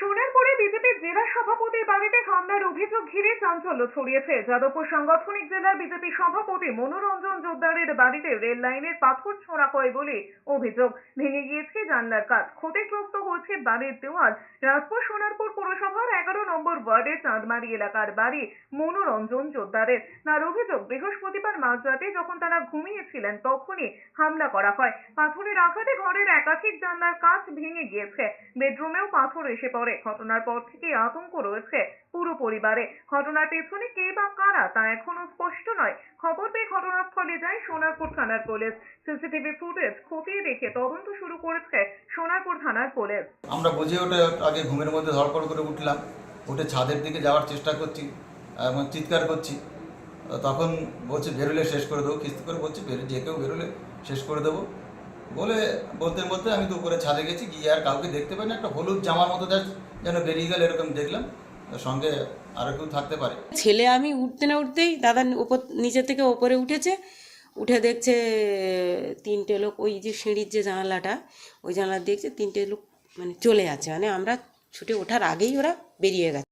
সোনারপুরে বিজেপির জেলা সভাপতির বাড়িতে হামলার অভিযোগ ঘিরে চাঞ্চল্য ছড়িয়েছে। যাদবপুর সাংগঠনিক জেলার বিজেপি সভাপতি মনোরঞ্জন জোদ্দারের বাড়িতে রেল লাইনের পাথর ছোঁড়া হয় বলে অভিযোগ। ভেঙে গিয়েছে জানলার কাজ ক্ষতিগ্রস্ত হয়েছে বাড়ির দেওয়াল। রাজপুর সোনারপুর পৌরসভার এগারো নম্বর ওয়ার্ডের চাঁদমারি এলাকার বাড়ি মনোরঞ্জন জোদ্দারের তার অভিযোগ, বৃহস্পতিবার মাঝরাতে যখন তারা ঘুমিয়েছিলেন, তখনই হামলা করা হয়। পাথরের আঘাতে ঘরের একাধিক জানলার কাঁচ ভেঙে গিয়েছে। বেডরুমেও পাথর এসে পড়ে। ঘটনার পর থেকে আতঙ্ক রয়েছে পুরো পরিবারে। ঘটনার পেছনে কে বা কারা তা এখনও স্পষ্ট নয়। খবর পেয়ে ঘটনাস্থলে যায় সোনারপুর থানার পুলিশ। সিসিটিভি ফুটেজ খতিয়ে দেখে তদন্ত শুরু করেছে সোনারপুর থানার পুলিশ। আমরা বুঝে ওঠে আগে ঘুমের মধ্যে ধরপড় করে উঠলাম। উঠে ছাদের দিকে যাওয়ার চেষ্টা করছি, এবং চিৎকার করছি। তখন বলছে, বেরোলে শেষ করে দেবো। কিস্তি করে বলছে, বেরো, যে কেউ বেরোলে শেষ করে দেবো। বলে বলতে বলতে আমি তো উপরে ছাদে গেছি, গিয়ে আর কাউকে দেখতে পাই না একটা হলুদ জামার মতো যেন বেরিয়ে গেল এরকম দেখলাম। সঙ্গে আরও কেউ থাকতে পারে। ছেলে আমি উঠতে না উঠতেই দাদা উপর নিচে থেকে ওপরে উঠেছে। উঠে দেখছে, তিনটে লোক, ওই যে সিঁড়ির যে জানালাটা, ওই জানালা দেখছে, তিনটে লোক মানে চলে আছে মানে আমরা ছুটে ওঠার আগেই ওরা বেরিয়ে গেছে।